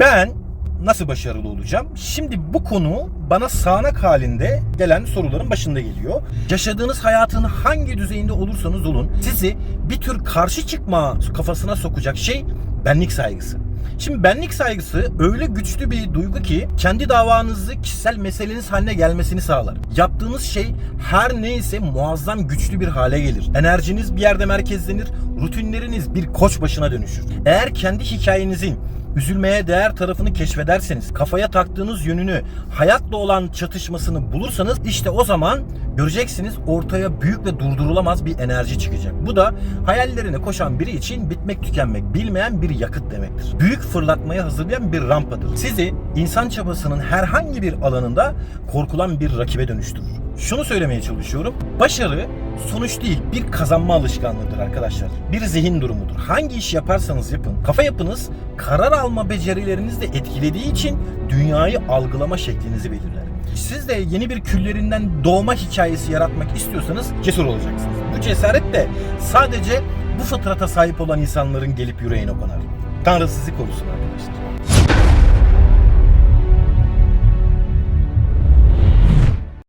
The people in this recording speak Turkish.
Ben nasıl başarılı olacağım? Şimdi bu konu bana sağanak halinde gelen soruların başında geliyor. Yaşadığınız hayatın hangi düzeyinde olursanız olun sizi bir tür karşı çıkma kafasına sokacak şey benlik saygısı. Şimdi benlik saygısı öyle güçlü bir duygu ki kendi davanızı kişisel meseleniz haline gelmesini sağlar. Yaptığınız şey her neyse muazzam güçlü bir hale gelir. Enerjiniz bir yerde merkezlenir, rutinleriniz bir koç başına dönüşür. Eğer kendi hikayenizin üzülmeye değer tarafını keşfederseniz, kafaya taktığınız yönünü, hayatla olan çatışmasını bulursanız işte o zaman göreceksiniz ortaya büyük ve durdurulamaz bir enerji çıkacak. Bu da hayallerine koşan biri için bitmek tükenmek bilmeyen bir yakıt demektir. Büyük fırlatmaya hazırlayan bir rampadır. Sizi insan çabasının herhangi bir alanında korkulan bir rakibe dönüştürür. Şunu söylemeye çalışıyorum. Başarı sonuç değil bir kazanma alışkanlığıdır arkadaşlar. Bir zihin durumudur. Hangi iş yaparsanız yapın. Kafa yapınız karar alma becerilerinizi de etkilediği için dünyayı algılama şeklinizi belirler. Siz de yeni bir küllerinden doğma hikayesi yaratmak istiyorsanız cesur olacaksınız. Bu cesaret de sadece bu fıtrata sahip olan insanların gelip yüreğine konar. Tanrı sizi korusun arkadaşlar.